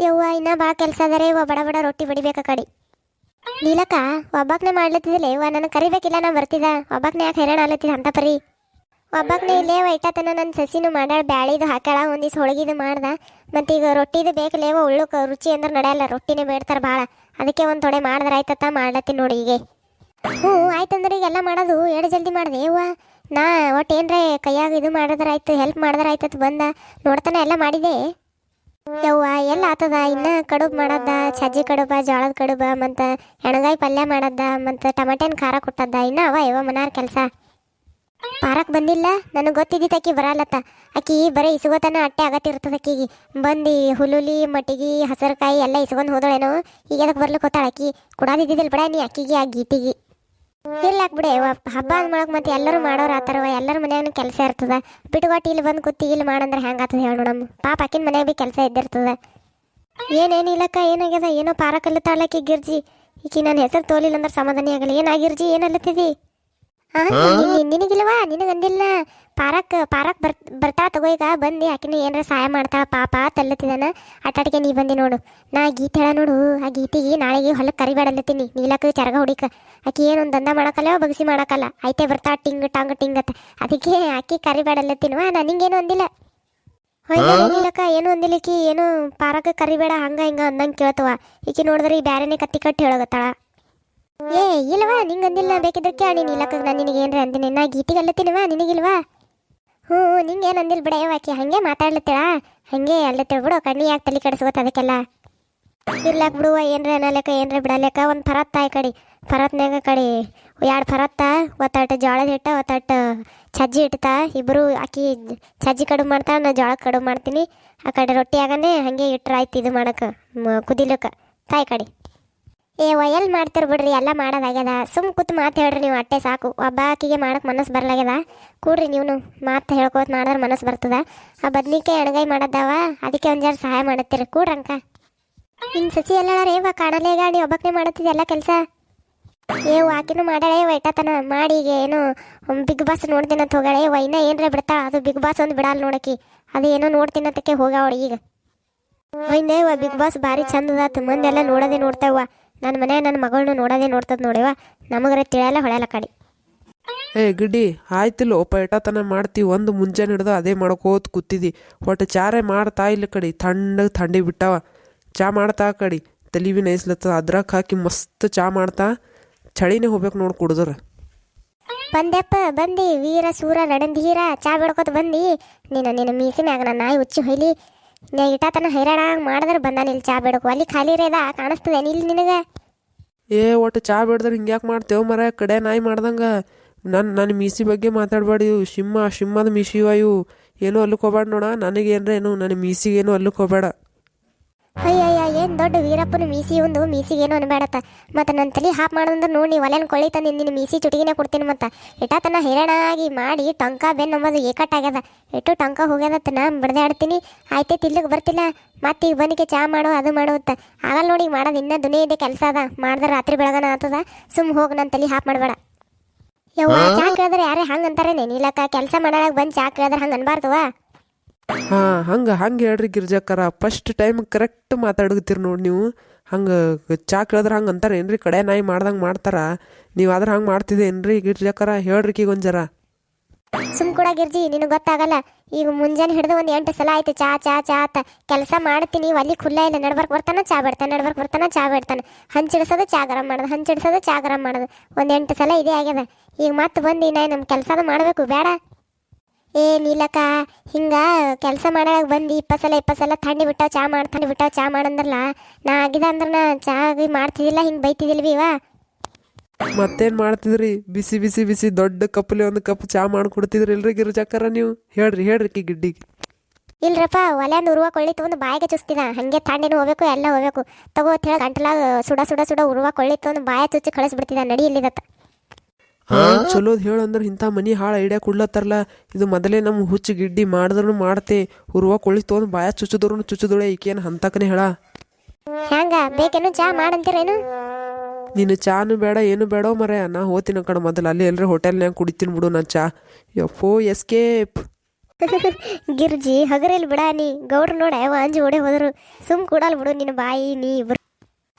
ಯವ್ವ, ಇನ್ನ ಭಾಳ ಕೆಲಸ ಅದಾರೆ ಇವ ಬಡ ಬಡ ರೊಟ್ಟಿ ಬಡಿಬೇಕ ಕಡಿ. ನೀಲಕ್ಕ, ಒಬ್ಬಾಕ್ನೆ ಮಾಡ್ಲತ್ತಿದಿಲ್ಲ ಇವ ನನಗೆ ಕರಿಬೇಕಿಲ್ಲ ನಾ ಬರ್ತಿದ ಒಬ್ಬಾಕ್ನೆ ಯಾಕೆ ಹೈರಾಣ ಆಲತ್ತಿದ ಅಂತ ಪರಿ. ಒಬ್ಬಾಕ್ನೆ ಇಲ್ಲೇ ಇಟ್ಟತನ ನನ್ನ ಸಸಿನು ಮಾಡ್ಯಾಳ ಬ್ಯಾಳಿದು ಹಾಕ್ಯಾಳ ಒಂದಿವ್ಸ ಹೋಳಿಗಿದು ಮಾಡ್ದ. ಮತ್ತು ಈಗ ರೊಟ್ಟಿದು ಬೇಕಲೇವ ಉಳ್ಳುಕ ರುಚಿ ಅಂದ್ರೆ ನಡೆಯಲ್ಲ ರೊಟ್ಟಿನೇ ಬೇಡ್ತಾರೆ ಭಾಳ ಅದಕ್ಕೆ ಒಂದು ತೊಡೆ ಮಾಡಿದ್ರೆ ಆಯ್ತತ್ತ ಮಾಡ್ಲತ್ತೀನಿ ನೋಡಿ ಈಗ ಹ್ಞೂ, ಆಯ್ತಂದ್ರೆ ಈಗೆಲ್ಲ ಮಾಡೋದು ಎರಡು ಜಲ್ದಿ ಮಾಡಿದೆ, ಯವ್ವ? ನಾ ಒಟ್ಟು ಏನರೇ ಕೈಯಾಗ ಇದು ಮಾಡಿದ್ರೆ ಆಯ್ತು ಹೆಲ್ಪ್ ಮಾಡಿದ್ರೆ ಆಯ್ತತ್ ಬಂದ. ನೋಡ್ತಾನೆ ಎಲ್ಲ ಮಾಡಿದೆ. ಯವ್ವ, ಎಲ್ಲ ಆತದ? ಇನ್ನ ಕಡುಬು ಮಾಡದ ಸಜ್ಜಿ ಕಡುಬ, ಜೋಳದ ಕಡುಬ, ಮತ್ತು ಎಣಗಾಯಿ ಪಲ್ಯ ಮಾಡದ ಮತ್ತು ಟಮಾಟೆನ ಖಾರ ಕೊಟ್ಟದ್ದ, ಇನ್ನ ಅವ ಯವ ಮನಾರ್ ಕೆಲಸ. ಪಾರಕ್ ಬಂದಿಲ್ಲ? ನನಗೆ ಗೊತ್ತಿದ್ದಿತ್ತು ಆಕಿ ಬರಲತ್ತ ಅಕ್ಕಿ ಬರೀ ಇಸ್ಗೋತನ ಅಟ್ಟೆ ಆಗತ್ತಿರ್ತದ ಆಕಿಗೆ. ಬಂದು ಹುಲುಲಿ, ಮಟ್ಟಿಗೆ, ಹಸರಕಾಯಿ ಎಲ್ಲ ಇಸ್ಕೊಂಡು ಹೋದಳೇನೋ? ಈಗ ಅದಕ್ಕೆ ಬರ್ಲಿಕ್ಕೆ ಹೋತಾಳ ಆಕಿ? ಕೊಡಾದಿದ್ದಿಲ್ಲ ಬಿಡ ನೀ ಅಕ್ಕಿಗೆ ಆ ಗೀತಿಗೆ. ಇರ್ಲಾಕ್ ಬಿಡಿ ಹಬ್ಬ ಅಂದ್ ಮಾಡಕ್ ಮತ್ತೆ ಎಲ್ಲರೂ ಮಾಡೋರು ಆತರ ಎಲ್ಲರ ಮನ್ಯಾಗ ಕೆಲಸ ಇರ್ತದ. ಬಿಟ್ಕೊಟ್ಟು ಇಲ್ಲಿ ಬಂದು ಕೂತಿ ಇಲ್ಲಿ ಮಾಡಂದ್ರೆ ಹೆಂಗಾತದ ಹೇಳಿ ನೋಡಮ್ಮ. ಪಾಪ ಆಕಿನ ಮನ್ಯಾಗ ಭೀ ಕೆಲಸ ಇದ್ದಿರ್ತದ. ಏನೇನಿಲ್ಲಕ್ಕ ಏನಾಗ್ಯದ? ಏನೋ ಪಾರಕಲ್ಲತ್ತಾಳಕಿ ಗಿರ್ಜಿ. ಈಕಿ ನನ್ನ ಹೆಸರು ತೋಲಿಲ್ಲ ಅಂದ್ರೆ ಸಮಾಧಾನಿ ಆಗಲ್ಲ. ಏನಾಗಿರ್ಜಿ ಏನಲ್ಲತ್ತಿದಿ ನಿನಗಿಲ್ವಾ? ನಿನಗಂದಿಲ್ಲ ಪಾರಕ್ ಪಾರಕ್ ಬರ್ ಬರ್ತಾ ತಗೋ ಈಗ ಬಂದು ಆಕಿನ ಏನಾರ ಸಹಾಯ ಮಾಡ್ತಾಳ ಪಾಪ ತಲ್ಲತ್ತಿದಾನ ಆಟಾಟಿಗೆ ನೀ ಬಂದಿ ನೋಡು. ನಾ ಗೀತೆ ಹೇಳ ನೋಡು. ಆ ಗೀತಿಗೆ ನಾಳೆಗೆ ಹೊಲಕ್ಕೆ ಕರಿಬೇಡಲ್ಲತ್ತೀನಿ ನೀಲಕ್ಕ ಚರಗ ಹುಡಿಕ. ಆಕಿ ಏನೊಂದು ದಂಧ ಮಾಡಕ್ಕಲ್ಲ ಬಗಸಿ ಮಾಡಕಲ್ಲ. ಐತೆ ಬರ್ತಾ ಟಿಂಗ್ ಟಾಂಗ್ ಟಿಂಗ್ ಅಂತ. ಅದಕ್ಕೆ ಆಕಿ ಕರಿಬೇಡಲ್ಲತ್ತೀನವ ನಾ ನಿಂಗೇನು ಅಂದಿಲ್ಲ. ಹೊಯ್ಲಕ್ಕ ಏನು ಒಂದಿಲ್ಲ ಈಕಿ. ಏನು ಪಾರಕ್ ಕರಿಬೇಡ ಹಂಗ ಹಿಂಗ ಅಂದಂಗೆ ಕೇಳ್ತವ. ಈಕಿ ನೋಡಿದ್ರೆ ಈ ಬ್ಯಾರೆನೇ ಕತ್ತಿ ಕಟ್ಟಿ ಹೇಳಗತ್ತಾಳ. ಏ ಇಲ್ವಾ ನಿಂಗೆ ಅಂದಿಲ್ಲ. ಬೇಕಿದ್ರೆ ಕೇಳಿ ನೀಲಕ್ಕ ನಾನು ನಿನಗೆ ಏನ್ರ ಅಂದಿನಿ. ನಾ ಗೀತಿಗೆ ಅಲ್ಲತ್ತೀನವ ನಿನಗಿಲ್ವಾ? ಹ್ಞೂ ನಿಂಗೆ ಏನು ಅಂದಿಲ್ಲ ಬಿಡ ಆಕೆ. ಹಂಗೆ ಮಾತಾಡ್ಲತ್ತೇಳ. ಹಂಗೆ ಅಲ್ಲತ್ತೇಳ ಬಿಡು ಕಣ್ಣಿ ಯಾಕೆ ತಲೆ ಕೆಡಿಸ್ಕೊತ ಅದಕ್ಕೆಲ್ಲ. ಇರ್ಲಾಕ್ ಬಿಡುವ ಏನ್ರ ಅನ್ನಲೆಕ್ಕ ಏನ್ರ ಬಿಡಲೆಕ್ಕ ಒಂದು ಫರತ್ ತಾಯಿ ಕಡಿ. ಫರತ್ನಾಗ ಕಡಿ. ಎರಡು ಫರತ್ತ ಒತ್ತಾಟ ಜೋಳದ ಹಿಟ್ಟ, ಒತ್ತಾಟ ಸಜ್ಜಿ ಇಟ್ಟ ಇಬ್ಬರು ಆಕಿ ಸಜ್ಜಿ ಕಡುಬು ಮಾಡ್ತಾ ನಾ ಜೋಳ ಕಡುಬು ಮಾಡ್ತೀನಿ. ಆ ಕಡೆ ರೊಟ್ಟಿ ಆಗನೇ ಹಾಗೆ ಇಟ್ರೆ ಆಯ್ತು ಇದು ಮಾಡಕ್ಕೆ ಕುದಿಲಕ್ಕೆ. ತಾಯಿ ಕಡೆ. ಏ ಎಲ್ಲಿ ಮಾಡ್ತಿರ್ ಬಿಡ್ರಿ? ಎಲ್ಲ ಮಾಡೋದಾಗ್ಯದ. ಸುಮ್ ಕೂತ್ ಮಾತು ಹೇಳ್ರಿ ನೀವು, ಅಟ್ಟೆ ಸಾಕು. ಒಬ್ಬ ಆಕಿಗೆ ಮಾಡಕ್ಕೆ ಮನಸ್ಸು ಬರ್ಲಾಗ್ಯದ. ಕೂಡ್ರಿ ನೀವು ಮಾತು ಹೇಳ್ಕೋತ ಮಾಡಿದ್ರೆ ಮನಸ್ಸು ಬರ್ತದ. ಆ ಬದ್ನಿಕಾಯಿ ಎಣ್ಗಾಯಿ ಮಾಡದವ ಅದಕ್ಕೆ ಒಂಜಾರು ಜರ ಸಹಾಯ ಮಾಡತ್ತೀರಿ. ಕೂಡ್ರಂಕ ನಿನ್ ಸಸಿ ಎಲ್ಲ ರೇವ ಕಾಣಲೇ ಗಾಡಿ ಒಬ್ಬಕ್ಕನೆ ಮಾಡತ್ತಿದ ಎಲ್ಲ ಕೆಲಸ? ಏ ಆಕಿನೂ ಮಾಡಳೆ ವೈಟತನ ಮಾಡಿ ಈಗ ಏನು ಬಿಗ್ ಬಾಸ್ ನೋಡ್ತೀನಿ ಅಂತ ಹೋಗಾಳೆ ವೈನ ಏನ್ರ ಬಿಡ್ತಾಳ? ಅದು ಬಿಗ್ ಬಾಸ್ ಒಂದು ಬಿಡಲ್ಲ ನೋಡಕಿ. ಅದು ಏನೋ ನೋಡ್ತೀನಿ ಅಂತಕ್ಕೆ ಹೋಗಾವಳ ಈಗ. ವೈನೇ ಬಿಗ್ ಬಾಸ್ ಭಾರಿ ಚಂದ ಅದಾತ. ಮಂದೆಲ್ಲ ನೋಡೋದೇ ನೋಡ್ತಾವ ನನ್ನ ಮನೆ ನನ್ನ ಮಗಳನ್ನ ನೋಡೋದೇ ನೋಡ್ತದ ನೋಡಿವ ನಮಗರೆ ತಿಳಿಯಲ್ಲ ಹೊಳೆಯಲ್ಲ ಕಡಿ. ಏ ಗಿಡ್ಡಿ ಆಯ್ತಿಲ್ಲ ಒಪ್ಪ ಎಟತನ ಮಾಡ್ತಿ ಒಂದು ಮುಂಜಾನೆ ಹಿಡ್ದು ಅದೇ ಮಾಡ್ಕೋತ ಕೂತಿದ್ದಿ ಒಟ್ಟು ಚಾರೆ ಮಾಡ್ತಾ ಇಲ್ಲ ಕಡಿ ತಣ್ಣಗೆ ಥಂಡಿ ಬಿಟ್ಟಾವ. ಚಾ ಮಾಡ್ತಾ ಕಡಿ ತಲೆ ಬಿ ನೈಸ್ಲತ್ತದ ಅದ್ರಾಗ ಹಾಕಿ ಮಸ್ತ್ ಚಾ ಮಾಡ್ತಾ ಚಳಿನೇ ಹೋಗ್ಬೇಕು ನೋಡಿ ಕುಡಿದ್ರೆ. ಬಂದೆಪ್ಪ ಬಂದಿ ವೀರ ಸೂರ ನಡಂದೀರ ಚಾ ಬಿಡ್ಕೊತ ಬಂದಿ. ನೀನು ನಿನ್ನ ಮೀಸಿ ಮ್ಯಾಗ ನನ್ನ ನಾಯಿ ಉಚ್ಚಿ ಹೊಯ್ಲಿ. ನಾ ಇಟಾತನ ಹೈರಾಣ ಮಾಡಿದ್ರೆ ಬಂದ ನಿಲ್ ಚಾ ಬಿಡಕು. ಅಲ್ಲಿ ಖಾಲಿ ರೇದ ಕಾಣಿಸ್ತದೆ ಇಲ್ಲಿ ನಿನಗೆ? ಏ, ಒಟ್ಟು ಚಾ ಬಿಡ್ದ್ರೆ ಹಿಂಗ್ಯಾಕೆ ಮಾಡ್ತೇವೆ ಮರ, ಕಡೆ ನಾಯಿ ಮಾಡ್ದಂಗ. ನನ್ನ ನನ್ನ ಮೀಸಿ ಬಗ್ಗೆ ಮಾತಾಡಬೇಡಿ ಇವು ಸಿಂಹದ ಶಿಮ್ಮದ ಮೀಸಿ ಇವ. ಇವು ಏನೂ ಅಲ್ಲಕ್ಕೆ ಹೋಗ್ಬೇಡ ನೋಡ, ನನಗೇನ್ರ ಏನು ನನ್ನ ಮೀಸಿಗೇನು ಅಲ್ಲಕ್ಕೆ ಹೋಗ್ಬೇಡ. ಅಯ್ಯಯ್ಯ ಏನು ದೊಡ್ಡ ವೀರಪ್ಪನ ಮೀಸಿ ಒಂದು ಮೀಸಿಗೇನು ಅನ್ಬೇಡತ್ತ. ಮತ್ತು ನನ್ನ ತಲೆ ಹಾಪ್ ಮಾಡೋದಂದ್ರೆ ನೋಡಿ ಒಲೆನ್ ಕೊಳಿತ ತಂದು ನಿನ್ನ ಮೀಸಿ ಚುಟಿಗಿನೇ ಕೊಡ್ತೀನಿ ಮತ್ತು. ಇಟಾತನ ಆಗಿ ಮಾಡಿ ಟೊಂಕ ಬೆನ್ನು ಅಂಬದು ಏಕಟ್ಟಾಗ್ಯದ. ಇಟ್ಟು ಟೊಂಕ ಹೋಗ್ಯದತ್ತ ನಾ ಬಿಡದೆ ಆಡ್ತೀನಿ. ಆಯ್ತೆ ತಿಲ್ಲಕ್ಕೆ ಬರ್ತಿಲ್ಲ. ಮತ್ತೆ ಈಗ ಬಂದಿಕೆ ಚಾ ಮಾಡೋ ಅದು ಮಾಡೋ ಅಂತ. ಆಗಲ್ಲ ನೋಡಿ ಮಾಡೋದು ಇನ್ನ ದುನಿಯ ಇದೆ ಕೆಲಸ ಅದ. ಮಾಡ್ದ ರಾತ್ರಿ ಬೆಳಗನ ಆತದ. ಸುಮ್ ಹೋಗಿ ನನ್ನ ತಲೆ ಹಾಪ್ ಮಾಡಬೇಡ. ಯವ್ವ ಚಾ ಕೇಳಿದ್ರೆ ಯಾರೇ ಹಂಗೆ ಅಂತಾರೇನೆ? ನೀಲಕ್ಕ ಕೆಲಸ ಮಾಡಾಗ ಬಂದು ಚಾ ಕೇಳಿದ್ರೆ ಹಂಗೆ ಅನ್ಬಾರ್ದವ ಹಾಂ, ಹಂಗೆ ಹಂಗೆ ಹೇಳ್ರಿ ಗಿರ್ಜಕ್ಕರ. ಫಸ್ಟ್ ಟೈಮ್ ಕರೆಕ್ಟ್ ಮಾತಾಡಗತ್ತೀರಿ ನೋಡಿ ನೀವು. ಹಂಗೆ, ಚಾ ಕೇಳಿದ್ರೆ ಹಂಗೆ ಅಂತಾರೆ. ಏನ್ರಿ ಕಡೆ ನಾಯಿ ಮಾಡ್ದಂಗೆ ಮಾಡ್ತಾರ? ನೀವು ಆದ್ರೆ ಹಂಗೆ ಮಾಡ್ತಿದ್ದೆ ಏನ್ರಿ ಗಿರ್ಜಕ್ಕರ? ಹೇಳ್ರಿ ಈಗ ಒಂದು ಜರ. ಸುಮ್ ಕೂಡ ಗಿರ್ಜಿ, ನಿನಗೆ ಗೊತ್ತಾಗಲ್ಲ. ಈಗ ಮುಂಜಾನೆ ಹಿಡಿದು ಒಂದು ಎಂಟು ಸಲ ಆಯ್ತು ಚಾ ಚಾ ಚಾ ಅಂತ. ಕೆಲಸ ಮಾಡ್ತೀನಿ, ಅಲ್ಲಿ ಖುಲ್ಲ ಇಲ್ಲ. ನಡ್ಬರ್ಕ್ ಬರ್ತಾನ, ಚಾ ಬಿಡ್ತಾನೆ. ನಡ್ಬರ್ಕ್ ಬರ್ತಾನ, ಚಾ ಬಿಡ್ತಾನೆ. ಹಂಚಿಡ್ಸೋದು ಚಾ ಗರಂ ಮಾಡೋದು, ಹಂಚಿಡ್ಸೋದು ಚಾ ಗರಂ ಮಾಡೋದು. ಒಂದು ಎಂಟು ಸಲ ಇದೇ ಆಗ್ಯದ. ಈಗ ಮತ್ತೆ ಬಂದು ನಾ ನಮ್ಮ ಕೆಲಸದ ಮಾಡಬೇಕು. ಬೇಡ. ಏ ನೀಲಕ್ಕ ಹಿಂಗ ಕೆಲಸ ಮಾಡಾಗ ಬಂದು ಇಪ್ಪತ್ತು ಸಲ ಇಪ್ಪತ್ತು ಸಲ ಥಂಡಿ ಬಿಟ್ಟಾವ ಚಾ ಮಾಡಿ ಥಂಡಿ ಬಿಟ್ಟಾವ ಚಾ ಮಾಡಂದ್ರಲ್ಲ? ನಾ ಆಗಿದ ಅಂದ್ರೆ ನಾ ಚಾ ಮಾಡ್ತಿದ್ದಿಲ್ಲ ಹಿಂಗೆ ಬೈತಿದ್ದಿಲ್ವಿ ಇವ ಮತ್ತೇನು ಮಾಡ್ತಿದ್ರಿ? ಬಿಸಿ ಬಿಸಿ ಬಿಸಿ ದೊಡ್ಡ ಕಪ್ಪಲಿ ಒಂದು ಕಪ್ ಚಾ ಮಾಡ್ಕೊಡ್ತಿದ್ರಿ ಇಲ್ರಿ ಚಕ್ಕರ ನೀವು? ಹೇಳ್ರಿ ಹೇಳ್ರಿ ಕಿ ಗಿಡ್ಡಿಗೆ. ಇಲ್ರಪ್ಪ ಒಲೆ ಉರುವ ಕೊಳ್ಳಿ ತಗೊಂಡು ಬಾಯಿಗೆ ಚುಸ್ತಿದ ಹಂಗೆ ತಾಂಡಿನ ಹೋಗ್ಬೇಕು ಎಲ್ಲ ಹೋಗ್ಬೇಕು. ತಗೋ ಅಂತ ಹೇಳಿ ಗಂಟಲಾಗ ಸುಡ ಸುಡ ಸುಡ ಉರುವ ಕೊಳ್ಳಿ ತಗೊಂಡು ಬಾಯ ಚುಚ್ಚಿ ಕಳಿಸ್ಬಿಡ್ತಿದ ನಡಿ ಇಲ್ಲಿದತ್ತ. ಚಲೋದ್ ಹೇಳು ಅಂದ್ರೆ ಇಂಥ ಮನಿ ಹಾಳ ಐಡಿಯಾ ಕೊಡ್ಲತ್ತಾರಲ್ಲ ಇದು ಮೊದಲೇ ನಮ್ಮ ಹುಚ್ಚು ಗಿಡ್ಡಿ ಮಾಡಿದ್ರು ಮಾಡ್ತೆ. ಹುರುವ ಕೊಳಿ ತೊಗೊಂಡು ಬಾಯ ಚುಚ್ಚಿದ್ರು ಚುಚ್ಚದೊಳೆ ಈಕೇನು ಹಂತಕನೆ ಹೇಳ. ಹ್ಯಾಂಗ? ಬೇಕೇನು ಚಾ ಮಾಡಂತೀರೇನು? ನೀನು ಚಾನು ಬೇಡ ಏನು ಬೇಡ ಮರ. ನಾ ಹೋತಿನ ಕಣ ಕಡೆ ಮೊದಲು. ಅಲ್ಲಿ ಎಲ್ಲರೂ ಹೋಟೆಲ್ನ್ಯಾಗ ಕುಡಿತೀನಿ ಬಿಡು ನಾನು ಚಾ. ಯಪ್ಪೋ ಎಸ್ಕೇಪ್. ಗಿರ್ಜಿ ಹಗರಿಲ್ ಬಿಡ ನೀ. ಗೌಡ್ರು ನೋಡ ಯಾವ ಅಂಜಿ ಓಡಿ ಹೋದ್ರು. ಸುಮ್ ಕೂಡಲ್ ಬಿಡು ನಿನ್ನ ಬಾಯಿ ನೀ ಇಬ್ರು.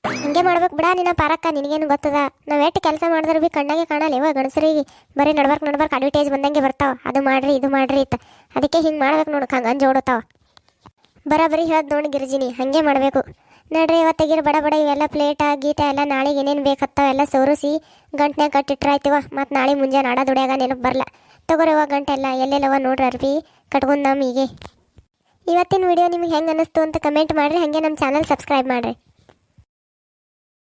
ಹಂಗೆ ಮಾಡ್ಬೇಕು ಬಿಡ ನಿನ್ನ ಪಾರಕ್ಕ, ನಿನಗೇನು ಗೊತ್ತದ? ನಾವ್ ಎಷ್ಟು ಕೆಲಸ ಮಾಡಿದ್ರು ಬಿ ಕಣ್ಣಾಗೆ ಕಾಣಲ್ಲ. ಇವ ಗಣಸರಿಗೆ ಬರೀ ನಡ್ಬಾರ್ಕ್ ನಡ್ಬಾರ್ಕ್ ಅಡ್ವರ್ಟೈಸ್ ಬಂದಂಗೆ ಬರ್ತಾವ. ಅದು ಮಾಡ್ರಿ, ಇದು ಮಾಡ್ರಿ ಇತ್ತ. ಅದಕ್ಕೆ ಹಿಂಗೆ ಮಾಡ್ಬೇಕು ನೋಡು ಹಂಗೆ ಜೋಡತಾವ ಓಡುತ್ತಾವ ಬರಾಬರಿ ಹೇಳ್ದು ನೋಡಿ ಗಿರ್ಜಿನಿ, ಹಾಗೆ ಮಾಡಬೇಕು. ನಡ್ರಿ ಇವತ್ತಿಗಿರ ಬಡ ಬಡ, ಇವೆಲ್ಲ ಪ್ಲೇಟ ಗೀಟ ಎಲ್ಲ ನಾಳೆಗೆ ಏನೇನು ಬೇಕತ್ತಾವ ಎಲ್ಲ ಸೋರಿಸಿ ಗಂಟ್ನ್ಯಾಗ ಕಟ್ಟಿಟ್ರಾಯ್ತಿವ ಮತ್ತು ನಾಳೆ ಮುಂಜಾನೆ ಆಡ ದುಡಿಯಾಗ ನೆನಪು ಬರಲ್ಲ. ತಗೋರಿ ಇವಾಗ ಗಂಟೆಲ್ಲ ಎಲ್ಲೆಲ್ಲವ ನೋಡ್ರಿ ಅರ್ಬಿ, ಕಟ್ಕೊಂಡು ಹೀಗೆ. ಇವತ್ತಿನ ವಿಡಿಯೋ ನಿಮ್ಗೆ ಹೆಂಗೆ ಅನ್ನಿಸ್ತು ಅಂತ ಕಮೆಂಟ್ ಮಾಡಿರಿ, ಹಾಗೆ ನಮ್ಮ ಚಾನಲ್ ಸಬ್ಸ್ಕ್ರೈಬ್ ಮಾಡಿರಿ.